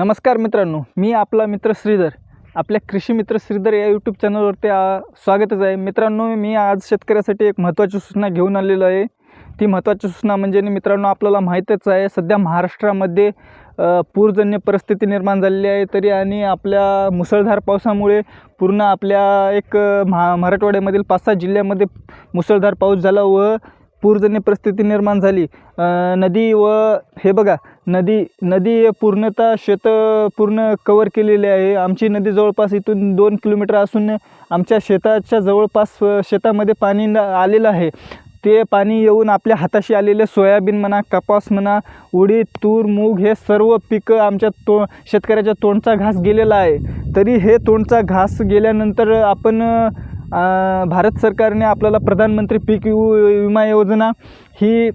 नमस्कार मित्रांनो मी आपला मित्र श्रीधर आपल्या कृषी मित्र श्रीधर या यूट्यूब चॅनलवरती स्वागतच आहे. मित्रांनो मी आज शेतकऱ्यासाठी एक महत्त्वाची सूचना घेऊन आलेलो आहे. ती महत्त्वाची सूचना म्हणजे मित्रांनो आपल्याला माहीतच आहे सध्या महाराष्ट्रामध्ये पूरजन्य परिस्थिती निर्माण झालेली आहे तरी आणि आपल्या मुसळधार पावसामुळे पूर्ण आपल्या एक महा मराठवाड्यामधील पाच सहा जिल्ह्यामध्ये मुसळधार पाऊस झाला व पूरजन्य परिस्थिती निर्माण झाली. नदी व हे बघा नदी नदी पूर्णतः शेत पूर्ण कवर केलेली आहे. आमची नदी जवळपास इथून दोन किलोमीटर असून आमच्या शेताच्या जवळपास शेतामध्ये पाणी न- आलेलं आहे. ते पाणी येऊन आपल्या हाताशी आलेले सोयाबीन म्हणा कपास म्हणा उडीद तूर मूग हे सर्व पिकं आमच्या तो शेतकऱ्याच्या तोंडचा घास गेलेला आहे. तरी हे तोंडचा घास गेल्यानंतर आपण भारत सरकारने आपल्याला प्रधानमंत्री पीक वि- विमा योजना ही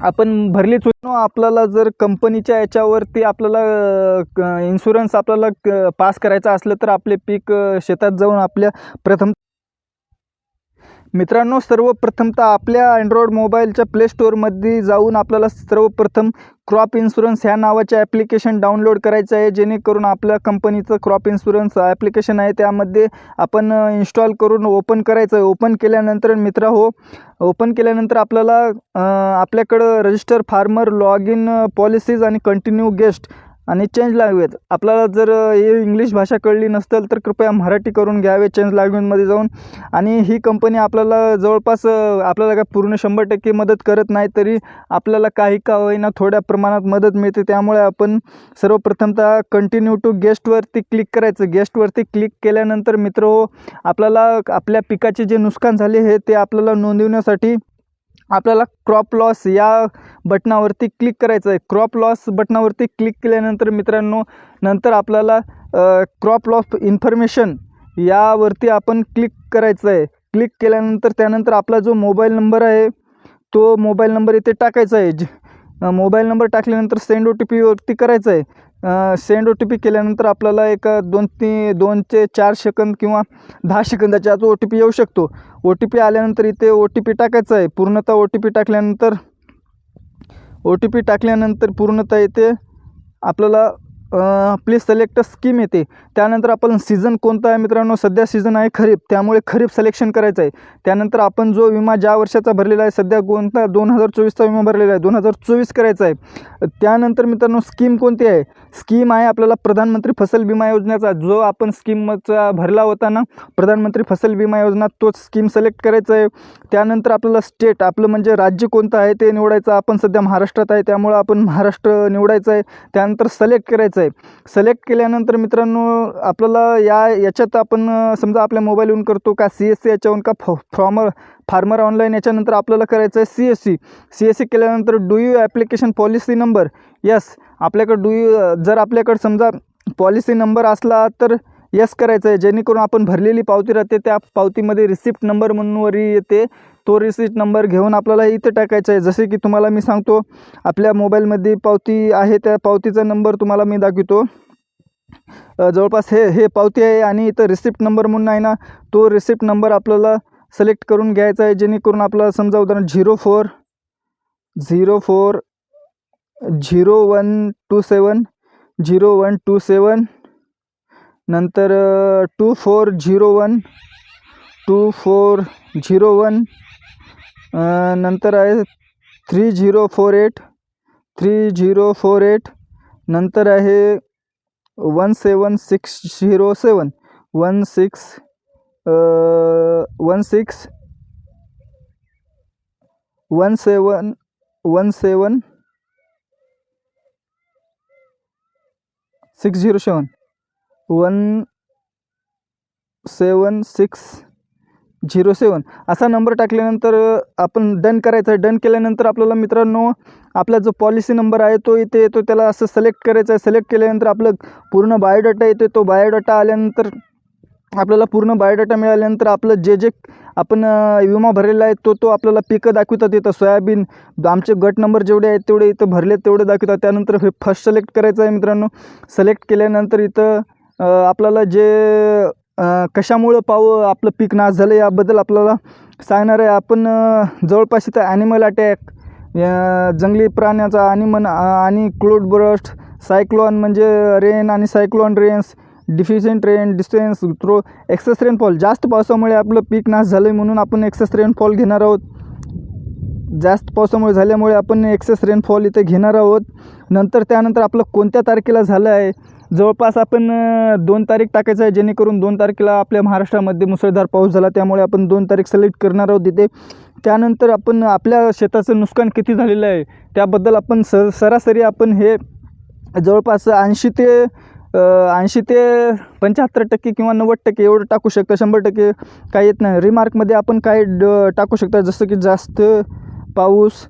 आपण भरलीच होतो. आपल्याला जर कंपनीच्या याच्यावरती आपल्याला इन्शुरन्स आपल्याला क- पास करायचा असलं तर आपले पीक शेतात जाऊन आपल्या प्रथम मित्रांनो सर्वप्रथमतः आपल्या अँड्रॉइड मोबाईलच्या प्ले स्टोअरमध्ये जाऊन आपल्याला सर्वप्रथम क्रॉप इन्शुरन्स ह्या नावाचे ॲप्लिकेशन डाउनलोड करायचं आहे. जेणेकरून आपल्या कंपनीचं क्रॉप इन्शुरन्स ॲप्लिकेशन आहे. त्यामध्ये आपण इन्स्टॉल करून ओपन करायचं आहे. ओपन केल्यानंतर मित्र हो ओपन केल्यानंतर आपल्याला आपल्याकडं register farmer log in policies आणि कंटिन्यू गेस्ट आणि चेंज लँग्वेज आपल्याला जर हे इंग्लिश भाषा कळली नसतील तर कृपया मराठी करून घ्यावे चेंज लँग्वेजमध्ये जाऊन. आणि ही कंपनी आपल्याला जवळपास आपल्याला काय पूर्ण शंभर टक्के मदत करत नाही तरी आपल्याला काही का होईना थोड्या प्रमाणात मदत मिळते. त्यामुळे आपण सर्वप्रथमतः कंटिन्यू टू गेस्टवरती क्लिक करायचं. गेस्टवरती क्लिक केल्यानंतर मित्र हो आपल्याला आपल्या पिकाचे जे नुकसान झाले हे ते आपल्याला नोंदवण्यासाठी आपल्याला क्रॉप लॉस या बटनावरती क्लिक करायचं आहे क्रॉप लॉस बटनावरती क्लिक केल्यानंतर मित्रांनो नंतर आपल्याला क्रॉप लॉस इन्फॉर्मेशन यावरती आपण क्लिक करायचं आहे क्लिक केल्यानंतर त्यानंतर आपला जो मोबाईल नंबर आहे तो मोबाईल नंबर इथे टाकायचा आहे. ज मोबाईल नंबर टाकल्यानंतर सेंड ओ टी पीवरती करायचं आहे. सेंड ओ टी पी केल्यानंतर आपल्याला एक दोन ती दोन ते चार सेकंद किंवा दहा सेकंदाच्या आत ओ टी पी येऊ शकतो. ओ टी पी आल्यानंतर इथे ओ टी पी टाकायचं आहे. पूर्णतः ओ टी पी टाकल्यानंतर ओ टी पी टाकल्यानंतर पूर्णतः इथे आपल्याला प्लीज सिलेक्ट स्कीम येते त्यानंतर आपण सीझन कोणता आहे मित्रांनो? सध्या सीझन आहे खरीप. त्यामुळे खरीप सिलेक्शन करायचं आहे. त्यानंतर आपण जो विमा ज्या वर्षाचा भरलेला आहे सध्या कोणता? दोन हजार चोवीसचा विमा भरलेला आहे. दोन हजार चोवीस करायचा आहे. त्यानंतर मित्रांनो स्कीम कोणती आहे? स्कीम आहे आपल्याला प्रधानमंत्री फसल विमा योजनेचा. जो आपण स्कीमचा भरला होता ना प्रधानमंत्री फसल विमा योजना तोच स्कीम सिलेक्ट करायचा आहे. त्यानंतर आपल्याला स्टेट आपलं म्हणजे राज्य कोणतं आहे ते निवडायचं. आपण सध्या महाराष्ट्रात आहे त्यामुळं आपण महाराष्ट्र निवडायचं आहे. त्यानंतर सिलेक्ट करायचं आहे. सिलेक्ट केल्यानंतर मित्रांनो आपल्याला या याच्यात आपण समजा आपल्या मोबाईलवरून करतो का सी एस सी याच्यावरून का फॉ फॉर्मर फार्मर ऑनलाईन याच्यानंतर आपल्याला करायचं आहे C S C C S C केल्यानंतर do you application policy number? Yes आपल्याकडं डू यू जर आपल्याकडं समजा पॉलिसी नंबर असला तर यस करायचं आहे जेणेकरून आपण भरलेली पावती राहते त्या पावतीमध्ये रिसिप्ट नंबर म्हणूनवरी येते. तो रिसिप्ट नंबर घेऊन आपल्याला इथं टाकायचा आहे जसे की तुम्हाला मी सांगतो आपल्या मोबाईलमध्ये पावती आहे त्या पावतीचा नंबर तुम्हाला मी दाखवतो. जवळपास हे हे पावती आहे आणि इथं रिसिप्ट नंबर म्हणून आहे ना तो रिसिप्ट नंबर आपल्याला सिलेक्ट करून घ्यायचा आहे जेणेकरून आपल्याला समजा उदाहरण zero four zero four zero one two seven zero one two seven नंतर two four zero one, two four zero one नंतर आहे three zero four eight, three zero four eight, नंतर आहे one seven six zero seven, one six one six, one seven one seven, six zero seven. One seven six zero seven असा number टाकल्यानंतर आपण done करायचं आहे. Done केल्यानंतर आपल्याला मित्रांनो आपला जो पॉलिसी नंबर आहे तो इथे येतो. त्याला असं सिलेक्ट करायचं आहे. सिलेक्ट केल्यानंतर आपलं पूर्ण बायोडाटा येतो. तो बायोडाटा आल्यानंतर आपल्याला पूर्ण बायोडाटा मिळाल्यानंतर आपलं जे जे आपण विमा भरलेला आहे तो तो आपल्याला पिकं दाखवतात इथं. सोयाबीन आमचे गट नंबर जेवढे आहेत तेवढे इथं भरले तेवढे दाखवतात. त्यानंतर हे फर्स्ट सिलेक्ट करायचं आहे मित्रांनो. सिलेक्ट केल्यानंतर इथं आपल्याला जे कशामुळं पाव आपलं पीक नाश झालं याबद्दल आपल्याला सांगणार आहे. आपण जवळपास इथं ॲनिमल अटॅक जंगली प्राण्याचा आणि मन म्हणजे आणि क्लोड ब्रस्ट सायक्लॉन म्हणजे रेन आणि cyclone rains deficient rain distance through excess rainfall जास्त पावसामुळे आपलं पीक नाश झालं आहे म्हणून आपण एक्सेस रेनफॉल घेणार आहोत. जास्त पावसामुळे झाल्यामुळे आपण एक्सेस रेनफॉल इथे घेणार आहोत. नंतर त्यानंतर आपलं कोणत्या तारखेला झालं आहे? जवळपास आपण दोन तारीख टाकायचं आहे जेणेकरून दोन तारखेला आपल्या महाराष्ट्रामध्ये मुसळधार पाऊस झाला त्यामुळे आपण दोन तारीख सिलेक्ट करणार आहोत तिथे. त्यानंतर आपण आपल्या शेताचं नुकसान किती झालेलं आहे त्याबद्दल आपण स सरासरी आपण हे जवळपास ऐंशी ते ऐंशी ते पंच्याहत्तर टक्के किंवा नव्वद टक्के एवढं टाकू शकता शंभर टक्के काय येत नाही. रिमार्कमध्ये आपण काय ड टाकू शकता जसं की जास्त पाऊस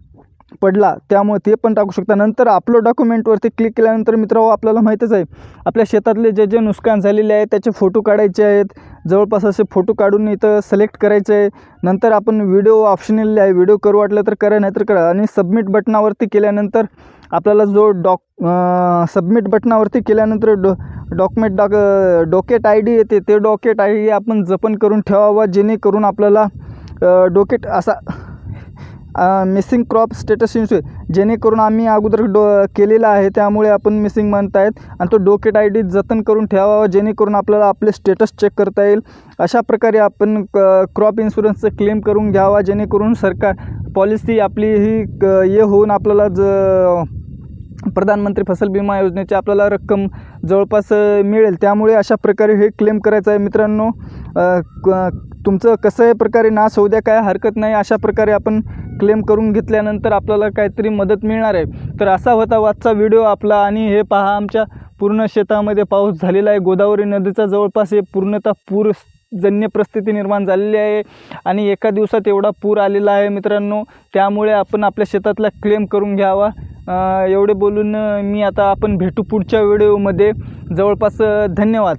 पडला त्यामुळे ते पण टाकू शकता. नंतर आपलं डॉक्युमेंटवरती क्लिक केल्यानंतर मित्रांनो आपल्याला माहीतच आहे आपल्या शेतातले जे जे नुकसान झालेले आहे त्याचे फोटो काढायचे आहेत. जवळपास असे फोटो काढून इथं सिलेक्ट करायचे आहे. नंतर आपण व्हिडिओ ऑप्शनल आहे व्हिडिओ करू वाटलं तर करा नाहीतर करा. आणि सबमिट बटनावरती केल्यानंतर आपल्याला जो डॉक सबमिट बटनावरती केल्यानंतर doc document doc docket I D येते ते डॉकेट आय डी आपण जपन करून ठेवावा जेणेकरून आपल्याला डोकेट असा मिसिंग क्रॉप स्टेटस इन्शुर जेणेकरून आम्ही अगोदर डो केलेला आहे त्यामुळे आपण मिसिंग म्हणतायत. आणि तो डोकेट आय डी जतन करून ठेवावा जेणेकरून आपल्याला आपले स्टेटस चेक करता येईल. अशा प्रकारे आपण क क्रॉप इन्शुरन्सचं क्लेम करून घ्यावा जेणेकरून सरकार पॉलिसी आपली ही क- हे होऊन आपल्याला ज प्रधानमंत्री फसल विमा योजनेची आपल्याला रक्कम जवळपास मिळेल. त्यामुळे अशा प्रकारे हे क्लेम करायचं आहे मित्रांनो. क- तुमचं कसंही प्रकारे नाश होऊ द्या काय हरकत नाही अशा प्रकारे आपण क्लेम करून घेतल्यानंतर आपल्याला काहीतरी मदत मिळणार आहे. तर असा होता आजचा व्हिडिओ आपला आणि हे पहा आमच्या पूर्ण शेतामध्ये पाऊस झालेला आहे. गोदावरी नदीचा जवळपास हे पूर्णतः पूर जन्य परिस्थिती निर्माण झालेली आहे आणि एका दिवसात एवढा पूर आलेला आहे मित्रांनो. त्यामुळे आपण आपल्या शेतातला क्लेम करून घ्यावा. एवढे बोलून मी आता आपण भेटू पुढच्या व्हिडिओमध्ये जवळपास धन्यवाद.